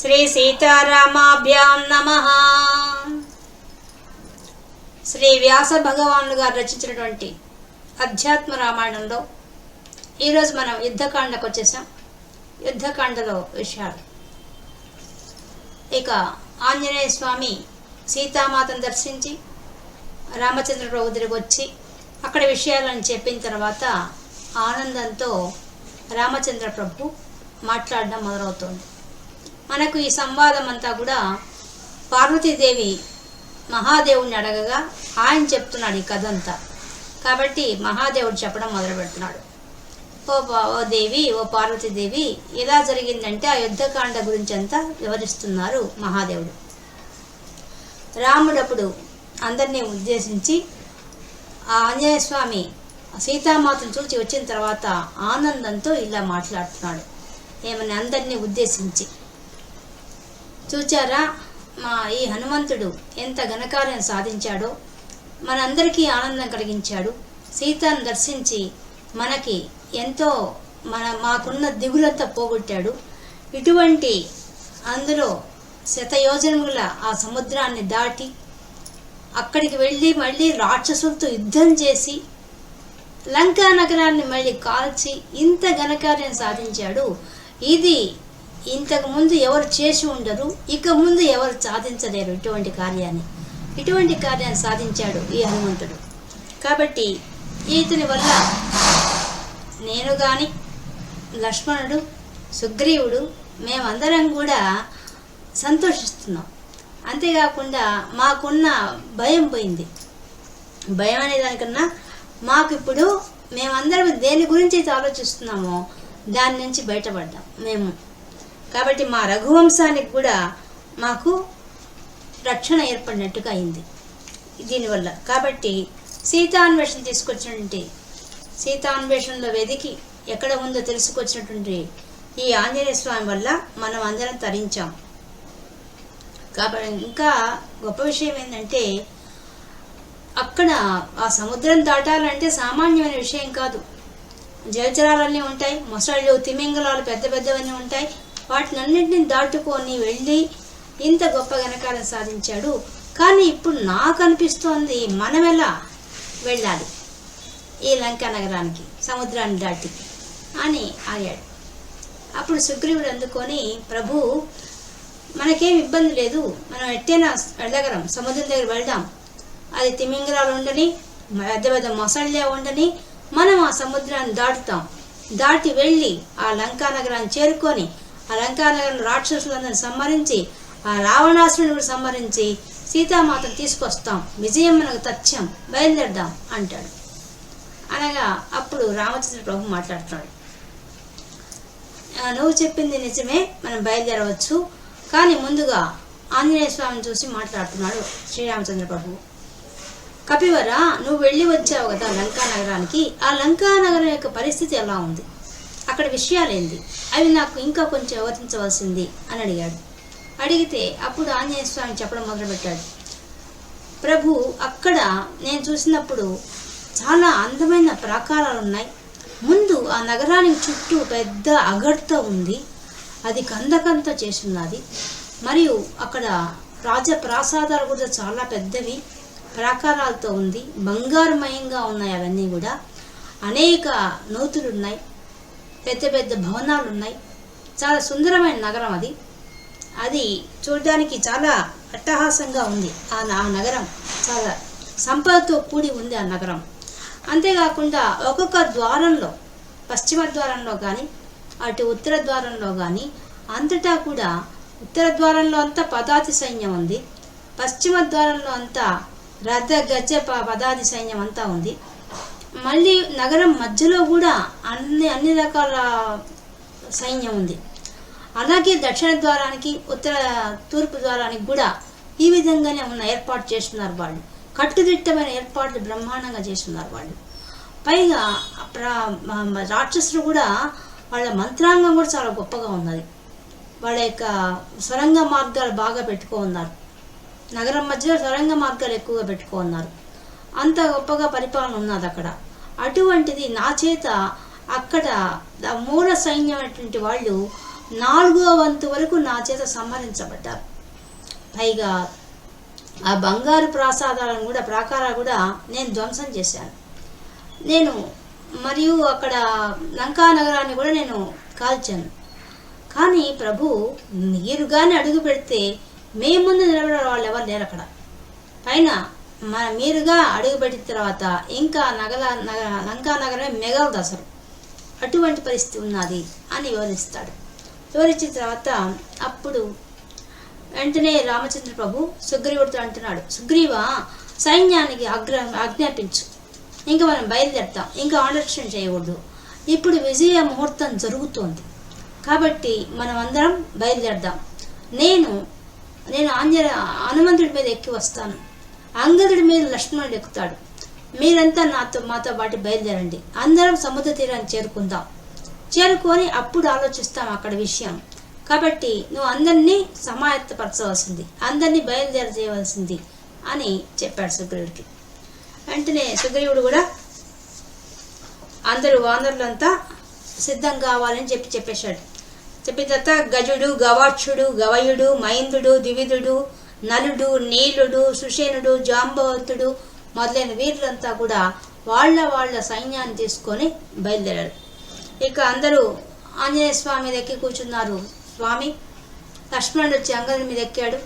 శ్రీ సీతారామాభ్యాం నమ. శ్రీ వ్యాస భగవానులు గారు రచించినటువంటి అధ్యాత్మ రామాయణంలో ఈరోజు మనం యుద్ధకాండకు వచ్చేసాం. యుద్ధకాండలో విషయాలు. ఇక ఆంజనేయ స్వామి సీతామాతను దర్శించి రామచంద్రరావు దగ్గరికి వచ్చి అక్కడ విషయాలను చెప్పిన తర్వాత ఆనందంతో రామచంద్ర ప్రభు మాట్లాడడం మొదలవుతోంది. మనకు ఈ సంవాదం అంతా కూడా పార్వతీదేవి మహాదేవుని అడగగా ఆయన చెప్తున్నాడు ఈ కథ అంతా కాబట్టి మహాదేవుడు చెప్పడం మొదలు పెడుతున్నాడు. ఓ ఓ దేవి ఓ పార్వతీదేవి ఎలా జరిగిందంటే ఆ యుద్ధకాండ గురించి అంతా వివరిస్తున్నారు మహాదేవుడు. రాముడప్పుడు అందరినీ ఉద్దేశించి ఆ ఆంజనేయ స్వామి సీతామాతను చూసి వచ్చిన తర్వాత ఆనందంతో ఇలా మాట్లాడుతున్నాడు. ఏమని అందరినీ ఉద్దేశించి. చూచారా? మా ఈ హనుమంతుడు ఎంత ఘనకార్యం సాధించాడో. మనందరికీ ఆనందం కలిగించాడు. సీతను దర్శించి మనకి ఎంతో మన మాకున్న దిగులంతా పోగొట్టాడు. ఇటువంటి అందులో శతయోజనముల ఆ సముద్రాన్ని దాటి అక్కడికి వెళ్ళి మళ్ళీ రాక్షసులతో యుద్ధం చేసి లంకా నగరాన్ని మళ్ళీ కాల్చి ఇంత ఘనకార్యం సాధించాడు. ఇది ఇంతకుముందు ఎవరు చేసి ఉండరు ఇక ముందు ఎవరు సాధించలేరు ఇటువంటి కార్యాన్ని. ఇటువంటి కార్యాన్ని సాధించాడు ఈ హనుమంతుడు. కాబట్టి ఇతని వల్ల నేను కానీ లక్ష్మణుడు సుగ్రీవుడు మేమందరం కూడా సంతోషిస్తున్నాం. అంతేకాకుండా మాకున్న భయం పోయింది. భయం అనే దానికన్నా మాకు ఇప్పుడు మేమందరం దేని గురించి అయితే ఆలోచిస్తున్నామో దాని నుంచి బయటపడ్డాం మేము. కాబట్టి మా రఘువంశానికి కూడా మాకు రక్షణ ఏర్పడినట్టుగా అయింది దీనివల్ల. కాబట్టి సీతాన్వేషణ తీసుకొచ్చినటువంటి సీతాన్వేషణలో వెదికి ఎక్కడ ఉందో తెలుసుకొచ్చినటువంటి ఈ ఆంజనేయ స్వామి వల్ల మనం అందరం తరించాం. కాబట్టి ఇంకా గొప్ప విషయం ఏంటంటే అక్కడ ఆ సముద్రం దాటాలంటే సామాన్యమైన విషయం కాదు. జలచరాలన్నీ ఉంటాయి మొసళ్ళు తిమింగలాలు పెద్ద పెద్దవన్నీ ఉంటాయి. వాటినన్నింటినీ దాటుకొని వెళ్ళి ఇంత గొప్ప ఘనకారం సాధించాడు. కానీ ఇప్పుడు నాకు అనిపిస్తోంది మనం ఎలా వెళ్ళాలి? ఈ లంకా నగరానికి సముద్రాన్ని దాటి అని ఆగాడు. అప్పుడు సుగ్రీవుడు అందుకొని ప్రభు మనకేం ఇబ్బంది లేదు. మనం ఎట్టైనా వెళ్ళగలం. సముద్రం దగ్గర వెళ్దాం. అది తిమింగలాలు ఉండని పెద్ద పెద్ద మొసళ్ళే ఉండని మనం ఆ సముద్రాన్ని దాటుతాం. దాటి వెళ్ళి ఆ లంకా నగరాన్ని చేరుకొని ఆ లంకా రాక్షసులందరిని సంహరించి ఆ రావణాసురుని సంహరించి సీతామాతను తీసుకొస్తాం. విజయం మనకు తథ్యం. బయలుదేరదాం అంటాడు. అనగా అప్పుడు రామచంద్ర ప్రభు మాట్లాడుతున్నాడు. నువ్వు చెప్పింది నిజమే మనం బయలుదేరవచ్చు. కానీ ముందుగా ఆంజనేయ స్వామిని చూసి మాట్లాడుతున్నాడు శ్రీరామచంద్ర ప్రభు. కపివర నువ్వు వెళ్ళి వచ్చావు కదా లంకా నగరానికి. ఆ లంకా నగరం యొక్క పరిస్థితి ఎలా ఉంది? అక్కడ విషయాలేంది? అవి నాకు ఇంకా కొంచెం వివరించవలసింది అని అడిగాడు. అడిగితే అప్పుడు ఆంజనేయ స్వామి చెప్పడం మొదలుపెట్టాడు. ప్రభు అక్కడ నేను చూసినప్పుడు చాలా అందమైన ప్రాకారాలు ఉన్నాయి ముందు ఆ నగరానికి చుట్టూ పెద్ద అగర్త ఉంది. అది కందకంత చేసున్నది మరియు అక్కడ రాజప్రాసాదాలు కూడా చాలా పెద్దవి. ప్రాకారాలతో ఉంది. బంగారుమయంగా ఉన్నాయి అవన్నీ కూడా. అనేక నూతులు ఉన్నాయి పెద్ద పెద్ద భవనాలు ఉన్నాయి చాలా సుందరమైన నగరం అది. అది చూడడానికి చాలా అట్టహాసంగా ఉంది. ఆ ఆ నగరం చాలా సంపదతో కూడి ఉంది ఆ నగరం. అంతేకాకుండా ఒక్కొక్క ద్వారంలో పశ్చిమ ద్వారంలో కానీ అటు ఉత్తర ద్వారంలో కానీ అంతటా కూడా ఉత్తర ద్వారంలో అంతా పదాతి సైన్యం ఉంది. పశ్చిమ ద్వారంలో అంతా రథ గజ ప- పదాతి సైన్యం అంతా ఉంది. మళ్ళీ నగరం మధ్యలో కూడా అన్ని అన్ని రకాల సైన్యం ఉంది. అలాగే దక్షిణ ద్వారానికి ఉత్తర తూర్పు ద్వారానికి కూడా ఈ విధంగానే ఉన్న ఏర్పాటు చేస్తున్నారు వాళ్ళు. కట్టుదిట్టమైన ఏర్పాట్లు బ్రహ్మాండంగా చేస్తున్నారు వాళ్ళు. పైగా రాక్షసులు కూడా వాళ్ళ మంత్రాంగం కూడా చాలా గొప్పగా ఉన్నది. వాళ్ళ యొక్క సొరంగ మార్గాలు బాగా పెట్టుకో ఉన్నారు. నగరం మధ్యలో సొరంగ మార్గాలు ఎక్కువగా పెట్టుకోన్నారు అంత గొప్పగా పరిపాలన ఉన్నది అక్కడ. అటువంటిది నా చేత అక్కడ మూల సైన్యం అటువంటి వాళ్ళు నాలుగో వంతు వరకు నా చేత సంహరించబడ్డారు. పైగా ఆ బంగారు ప్రాసాదాలను కూడా ప్రాకారాలు కూడా నేను ధ్వంసం చేశాను. నేను మరియు అక్కడ లంకా నగరాన్ని కూడా నేను కాల్చాను. కానీ ప్రభు మీరు కానీ అడుగు పెడితే మీ ముందు నిలబడే వాళ్ళు ఎవరు లేరు అక్కడ పైన మన మీరుగా అడుగుపెట్టిన తర్వాత ఇంకా నగల నగ లంకా నగరమే మిగలదు అసలు అటువంటి పరిస్థితి ఉన్నది అని వివరిస్తాడు. వివరించిన తర్వాత అప్పుడు వెంటనే రామచంద్ర ప్రభు సుగ్రీవుడితో అంటున్నాడు సుగ్రీవ సైన్యానికి అగ్ర ఆజ్ఞాపించు. ఇంకా మనం బయలుదేరుతాం. ఇంకా ఆలక్ష్యం చేయకూడదు. ఇప్పుడు విజయ ముహూర్తం జరుగుతోంది. కాబట్టి మనం అందరం బయలుదేరదాం. నేను నేను ఆంజ హనుమంతుడి మీద ఎక్కి వస్తాను. అంగదుడి మీద లక్ష్మణుడు ఎక్కుతాడు. మీరంతా నాతో మాతో పాటు బయలుదేరండి. అందరం సముద్ర తీరాన్ని చేరుకుందాం. చేరుకొని అప్పుడు ఆలోచిస్తాం అక్కడ విషయం. కాబట్టి నువ్వు అందరినీ సమాయత్తపరచవలసింది. అందరినీ బయలుదేరి చేయవలసింది అని చెప్పాడు సుగ్రీవుడికి. వెంటనే సుగ్రీవుడు కూడా అందరూ వానరులంతా సిద్ధం కావాలని చెప్పి చెప్పేశాడు. చెప్పిన తర్వాత గజుడు గవాక్షుడు గవయుడు మైందుడు ద్వివిధుడు నలుడు నీలుడు సుషేనుడు జాంబవంతుడు మొదలైన వీరులంతా కూడా వాళ్ళ వాళ్ళ సైన్యాన్ని తీసుకొని బయలుదేరారు. ఇక అందరూ ఆంజనేయ స్వామి మీద ఎక్కి కూర్చున్నారు. స్వామి లక్ష్మణుడు వచ్చి అంగదుడి మీద ఎక్కాడు.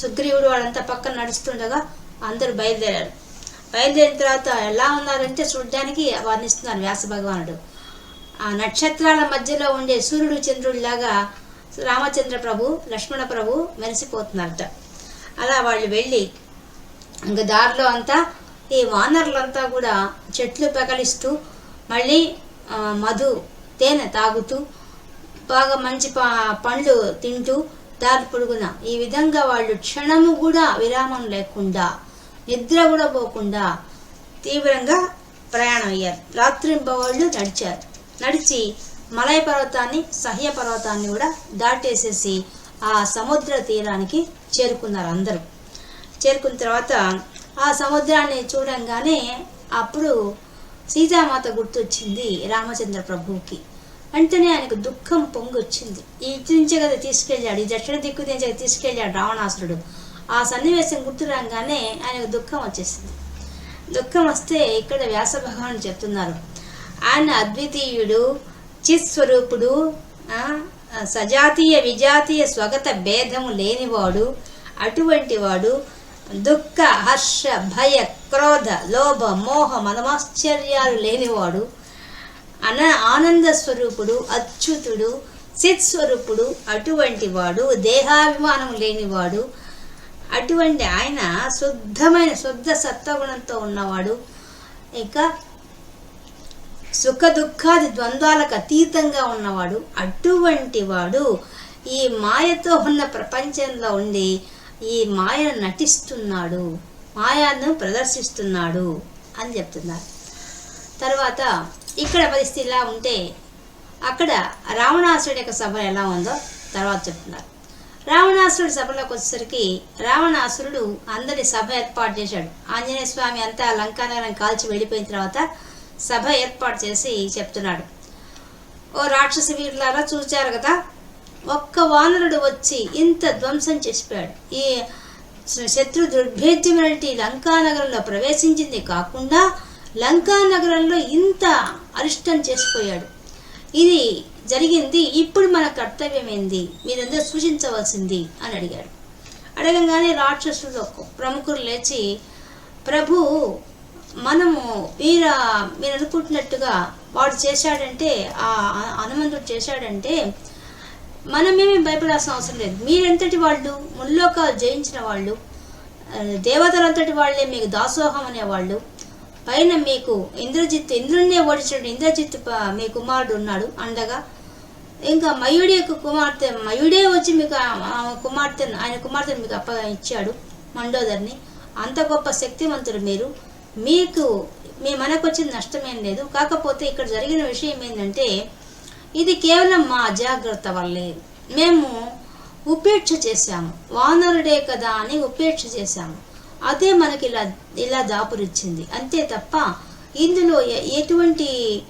సుగ్రీవుడు వాళ్ళంతా పక్కన నడుస్తుండగా అందరూ బయలుదేరారు. బయలుదేరిన తర్వాత ఎలా ఉన్నారంటే చూడడానికి వర్ణిస్తున్నారు వ్యాస భగవానుడు. ఆ నక్షత్రాల మధ్యలో ఉండే సూర్యుడు చంద్రుడిలాగా రామచంద్ర ప్రభు లక్ష్మణ ప్రభు మెరిసిపోతున్నారట అలా వాళ్ళు వెళ్ళి ఇంకా దారిలో అంతా ఈ వానరులంతా కూడా చెట్లు పెకలిస్తూ మళ్ళీ మధు తేనె తాగుతూ బాగా మంచి పా పండ్లు తింటూ దారి పొడుగున. ఈ విధంగా వాళ్ళు క్షణము కూడా విరామం లేకుండా నిద్ర కూడా పోకుండా తీవ్రంగా ప్రయాణం అయ్యారు. రాత్రింబవాళ్ళు నడిచారు. నడిచి మలయ పర్వతాన్ని సహ్య పర్వతాన్ని కూడా దాటేసేసి ఆ సముద్ర తీరానికి చేరుకున్నారు అందరూ. చేరుకున్న తర్వాత ఆ సముద్రాన్ని చూడంగానే అప్పుడు సీతామాత గుర్తొచ్చింది రామచంద్ర ప్రభువుకి. వెంటనే ఆయనకు దుఃఖం పొంగొచ్చింది. ఇటు నుంచే కదా తీసుకెళ్ళాడు ఈ దక్షిణ దిక్కు నుంచే తీసుకెళ్ళాడు రావణాసురుడు. ఆ సన్నివేశం గుర్తు రాగానే ఆయనకు దుఃఖం వచ్చేసింది. దుఃఖం వస్తే ఇక్కడ వ్యాస భగవాను చెప్తున్నారు. ఆయన అద్వితీయుడు చిత్స్వరూపుడు సజాతీయ విజాతీయ స్వగత భేదము లేనివాడు అటువంటి వాడు దుఃఖ హర్ష భయ క్రోధ లోభ మోహ మనమాశ్చర్యాలు లేనివాడు అన ఆనంద స్వరూపుడు అచ్యుతుడు చిత్ స్వరూపుడు అటువంటి వాడు దేహాభిమానం లేనివాడు అటువంటి ఆయన శుద్ధమైన శుద్ధ సత్వగుణంతో ఉన్నవాడు ఇక సుఖ దుఃఖాది ద్వంద్వాలకు అతీతంగా ఉన్నవాడు అటువంటి వాడు ఈ మాయతో ఉన్న ప్రపంచంలో ఉండి ఈ మాయను నటిస్తున్నాడు మాయాను ప్రదర్శిస్తున్నాడు అని చెప్తున్నారు. తర్వాత ఇక్కడ పరిస్థితి ఇలా ఉంటే అక్కడ రావణాసుడి యొక్క సభ ఎలా ఉందో తర్వాత చెప్తున్నారు. రావణాసురుడి సభలోకి వచ్చేసరికి రావణాసురుడు అందరి సభ ఏర్పాటు చేశాడు. ఆంజనేయ స్వామి అంతా లంకానగరం కాల్చి వెళ్ళిపోయిన తర్వాత సభ ఏర్పాటు చేసి చెప్తున్నాడు. ఓ రాక్షస వీరులారా చూచారు కదా? ఒక్క వానరుడు వచ్చి ఇంత ధ్వంసం చేసిపోయాడు. ఈ శత్రు దుర్భేద్యమైనటువంటి లంకా నగరంలో ప్రవేశించింది కాకుండా లంకా నగరంలో ఇంత అరిష్టం చేసిపోయాడు. ఇది జరిగింది ఇప్పుడు మన కర్తవ్యం ఏంది మీరందరూ సూచించవలసింది అని అడిగాడు. అడగంగానే రాక్షసులు ప్రముఖులు లేచి ప్రభు మనము వీర మీరు అనుకుంటున్నట్టుగా వాడు చేశాడంటే ఆ హనుమంతుడు చేశాడంటే మనమేమి భయపడాల్సిన అవసరం లేదు. మీరెంతటి వాళ్ళు? ముల్లోకాలు జయించిన వాళ్ళు. దేవతలంతటి వాళ్ళే మీకు దాసోహం అనేవాళ్ళు. పైన మీకు ఇంద్రజిత్ ఇంద్రుణ్ణే ఓడించిన ఇంద్రజిత్ మీ కుమారుడు ఉన్నాడు అండగా. ఇంకా మయుడి యొక్క కుమార్తె మయుడే వచ్చి మీకు కుమార్తెను కుమార్తె ఆయన కుమార్తెను మీకు అప్ప ఇచ్చాడు మండోదర్ని. అంత గొప్ప శక్తివంతుడు మీరు. మీకు మీ మనకు వచ్చిన నష్టమేం లేదు. కాకపోతే ఇక్కడ జరిగిన విషయం ఏంటంటే ఇది కేవలం మా అజాగ్రత్త వల్లే. మేము ఉపేక్ష చేశాము. వానరుడే కదా అని ఉపేక్ష చేశాము. అదే మనకి ఇలా ఇలా దాపురిచ్చింది. అంతే తప్ప ఇందులో ఎటువంటి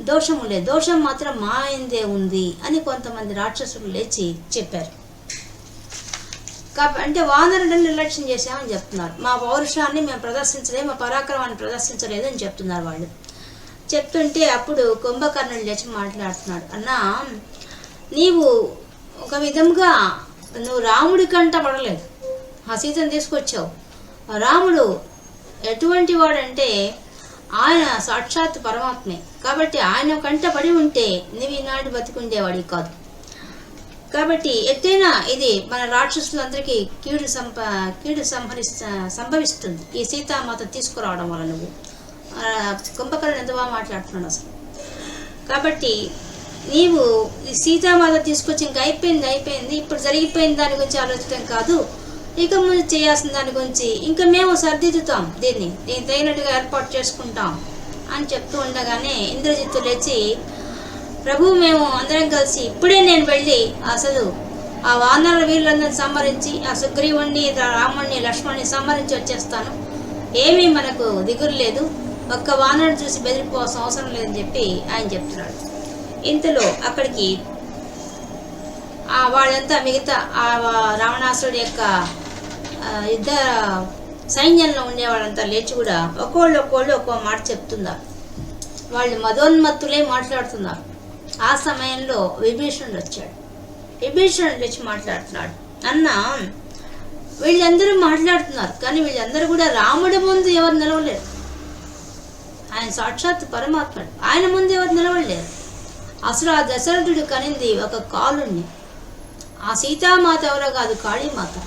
దోషము లేదు. దోషం మాత్రం మా ఆయనదే ఉంది అని కొంతమంది రాక్షసులు లేచి చెప్పారు. కాబట్టి అంటే వానరులను నిర్లక్ష్యం చేశామని చెప్తున్నారు. మా పౌరుషాన్ని మేము ప్రదర్శించలేదు మా పరాక్రమాన్ని ప్రదర్శించలేదు అని చెప్తున్నారు వాళ్ళు. చెప్తుంటే అప్పుడు కుంభకర్ణుడు లేచి మాట్లాడుతున్నాడు. అన్నా నీవు ఒక విధంగా నువ్వు రాముడి కంట పడలేదు. ఆ సీతను తీసుకొచ్చావు. ఆ రాముడు ఎటువంటి వాడంటే ఆయన సాక్షాత్ పరమాత్మే. కాబట్టి ఆయన కంట పడి ఉంటే నువ్వు ఈనాడు బతికుండేవాడి కాదు. కాబట్టి ఎత్తైనా ఇది మన రాక్షసులందరికీ కీడు సంప కీడు సంహరిస్త సంభవిస్తుంది. ఈ సీతామాత తీసుకురావడం వల్ల నువ్వు. కుంభకర్ణ కుంభకర్ణుడు ఎంత బాగా మాట్లాడుతున్నాడు అసలు? కాబట్టి నీవు ఈ సీతామాత తీసుకొచ్చి ఇంకా అయిపోయింది అయిపోయింది ఇప్పుడు జరిగిపోయిన దాని గురించి ఆలోచించడం కాదు. ఇక ముందు చేయాల్సిన దాని గురించి ఇంకా మేము సర్దిద్దుతాం దీన్ని. దీనికి తగినట్టుగా ఏర్పాటు చేసుకుంటాం అని చెప్తూ ఉండగానే ఇంద్రజిత్తు లేచి ప్రభు మేము అందరం కలిసి ఇప్పుడే నేను వెళ్ళి అసలు ఆ వానర వీరులందరిని సంహరించి ఆ సుగ్రీవుణ్ణి రాముణ్ణి లక్ష్మణ్ణి సంహరించి వచ్చేస్తాను. ఏమీ మనకు దిగురు లేదు. ఒక్క వానరుడు చూసి బెదిరిపోవాల్సిన అవసరం లేదని చెప్పి ఆయన చెప్తున్నాడు. ఇంతలో అక్కడికి ఆ వాళ్ళంతా మిగతా ఆ రావణాసుడి రావణాసురుడి యొక్క యుద్ధ సైన్యంలో ఉండే వాళ్ళంతా లేచి కూడా ఒక్కోళ్ళు ఒక్కోళ్ళు ఒక్కో మాట చెప్తున్నారు. వాళ్ళు మదోన్మత్తులే మాట్లాడుతున్నారు. ఆ సమయంలో విభీషణుడు వచ్చాడు. విభీషణుడు వచ్చి మాట్లాడుతున్నాడు. అన్న వీళ్ళందరూ మాట్లాడుతున్నారు కానీ వీళ్ళందరూ కూడా రాముడి ముందు ఎవరు నిలవలేరు. ఆయన సాక్షాత్ పరమాత్ముడు ఆయన ముందు ఎవరు నిలవలేరు. అసలు ఆ దశరథుడు కనింది ఒక కాలుణ్ణి. ఆ సీతామాత ఎవరో కాదు కాళీమాత.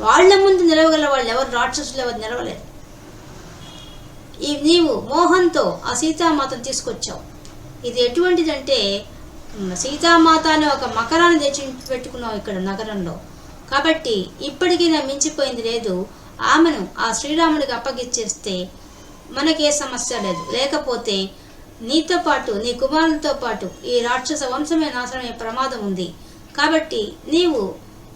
వాళ్ళ ముందు నిలవగల వాళ్ళు ఎవరు రాక్షసులు ఎవరు నిలవలేరు. ఈ నీవు మోహంతో ఆ సీతామాతను తీసుకొచ్చావు. ఇది ఎటువంటిదంటే సీతామాత అనే ఒక మకరాన్ని తెచ్చి పెట్టుకున్నావు ఇక్కడ నగరంలో. కాబట్టి ఇప్పటికీ నా మించిపోయింది లేదు. ఆమెను ఆ శ్రీరాముడికి అప్పగిచ్చేస్తే మనకే సమస్య లేదు. లేకపోతే నీతో పాటు నీ కుమారులతో పాటు ఈ రాక్షస వంశమే నాశనమే ప్రమాదం ఉంది. కాబట్టి నీవు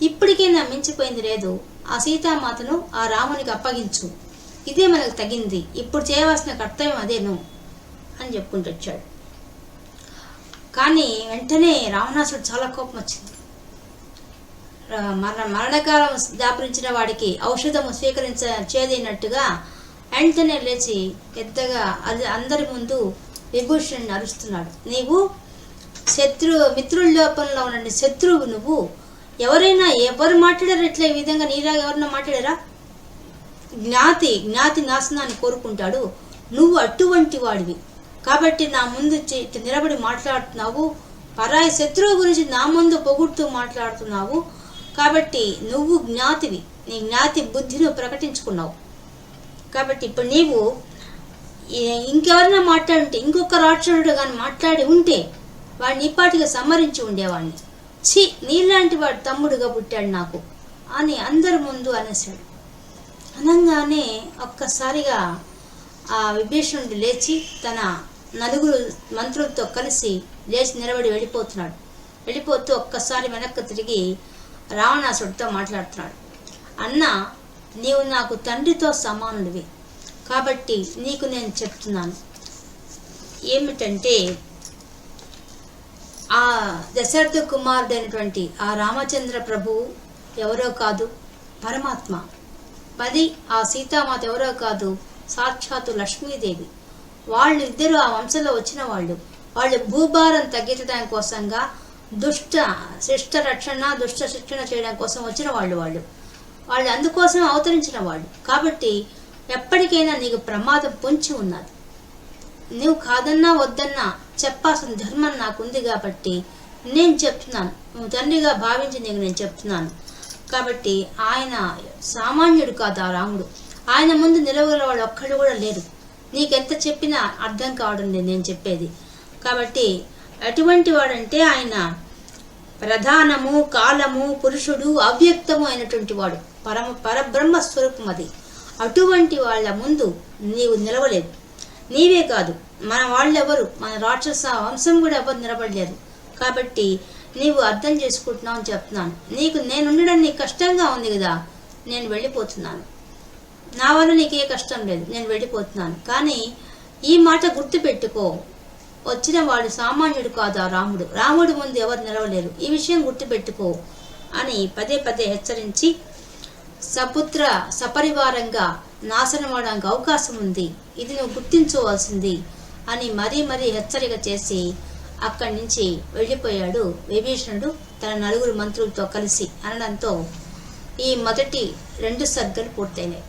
ఇప్పటికైనా మించిపోయింది లేదు. ఆ సీతామాతను ఆ రామునికి అప్పగించు. ఇదే మనకు తగింది. ఇప్పుడు చేయవలసిన కర్తవ్యం అదేను అని చెప్పుకుంటూ వచ్చాడు. కానీ వెంటనే రావణాసుడు చాలా కోపం వచ్చింది మరణ మరణకాలం దాపరించిన వాడికి ఔషధము స్వీకరించ చేదినట్టుగా వెంటనే లేచి పెద్దగా అది అందరి ముందు విభూషణ్ని అరుస్తున్నాడు. నీవు శత్రు మిత్రుల లోపంలో ఉండండి శత్రువు నువ్వు. ఎవరైనా ఎవరు మాట్లాడారు ఎట్లా ఈ విధంగా నీలాగా ఎవరైనా మాట్లాడారా? జ్ఞాతి జ్ఞాతి నాశనాన్ని కోరుకుంటాడు. నువ్వు అటువంటి వాడివి. కాబట్టి నా ముందు నిలబడి మాట్లాడుతున్నావు. పరాయి శత్రువు గురించి నా ముందు పొగుడుతూ మాట్లాడుతున్నావు. కాబట్టి నువ్వు జ్ఞాతివి. నీ జ్ఞాతి బుద్ధిని ప్రకటించుకున్నావు. కాబట్టి ఇప్పుడు నీవు ఇంకెవరైనా మాట్లాడుంటే ఇంకొక రాక్షసుడు కానీ మాట్లాడి ఉంటే వాడిని ఇప్పటిగా సంహరించి ఉండేవాడిని. ఛీ నీలాంటి వాడు తమ్ముడుగా పుట్టాడు నాకు. అని అందరి ముందు అనేసాడు అనగానే ఒక్కసారిగా ఆ విభీషణుడు లేచి తన నలుగురు మంత్రులతో కలిసి లేచి నిలబడి వెళ్ళిపోతున్నాడు. వెళ్ళిపోతూ ఒక్కసారి వెనక్కి తిరిగి రావణాసుడితో మాట్లాడుతున్నాడు. అన్న నీవు నాకు తండ్రితో సమానుడివి. కాబట్టి నీకు నేను చెప్తున్నాను. ఏమిటంటే ఆ దశరథ కుమారుడైనటువంటి ఆ రామచంద్ర ప్రభువు ఎవరో కాదు? పరమాత్మ. పది ఆ సీతామాత ఎవరో కాదు? సాక్షాత్తు లక్ష్మీదేవి. వాళ్ళిద్దరూ ఇద్దరు ఆ వంశంలో వచ్చిన వాళ్ళు. వాళ్ళు భూభారం తగ్గించడం కోసంగా దుష్ట శిష్ట రక్షణ దుష్ట శిక్షణ చేయడం కోసం వచ్చిన వాళ్ళు వాళ్ళు. వాళ్ళు అందుకోసం అవతరించిన వాళ్ళు. కాబట్టి ఎప్పటికైనా నీకు ప్రమాదం పొంచి ఉన్నది. నువ్వు కాదన్నా వద్దన్నా చెప్పాల్సిన ధర్మం నాకుంది కాబట్టి నేను చెప్తున్నాను. నువ్వు తండ్రిగా భావించి నీకు నేను చెప్తున్నాను. కాబట్టి ఆయన సామాన్యుడు కాదు ఆ రాముడు. ఆయన ముందు నిలవగల వాళ్ళు ఒక్కళ్ళు కూడా లేరు. నీకెంత చెప్పినా అర్థం కావడం లేదు నేను చెప్పేది. కాబట్టి ఎటువంటి వాడంటే ఆయన ప్రధానము కాలము పురుషుడు అవ్యక్తము అయినటువంటి వాడు. పరమ పరబ్రహ్మ స్వరూపం అది. అటువంటి వాళ్ళ ముందు నీవు నిలవలేవు. నీవే కాదు మన వాళ్ళెవరు? మన రాక్షస వంశం కూడా ఎవరు నిలబడలేదు. కాబట్టి నీవు అర్థం చేసుకుంటున్నావు అని చెప్తున్నాను. నీకు నేను ఉండడం నీకు కష్టంగా ఉంది కదా నేను వెళ్ళిపోతున్నాను. నా వల్ల నీకే కష్టం లేదు నేను వెళ్ళిపోతున్నాను. కానీ ఈ మాట గుర్తుపెట్టుకో. వచ్చిన వాడు సామాన్యుడు కాదు ఆ రాముడు. రాముడు ముందు ఎవరు నిలవలేరు. ఈ విషయం గుర్తుపెట్టుకో అని పదే పదే హెచ్చరించి సపుత్ర సపరివారంగా నాశనమవడానికి అవకాశం ఉంది. ఇది నువ్వు గుర్తించవలసింది అని మరీ మరీ హెచ్చరిక చేసి అక్కడి నుంచి వెళ్ళిపోయాడు విభీషణుడు తన నలుగురు మంత్రులతో కలిసి అనడంతో ఈ మొదటి రెండు సర్గలు పూర్తయినాయి.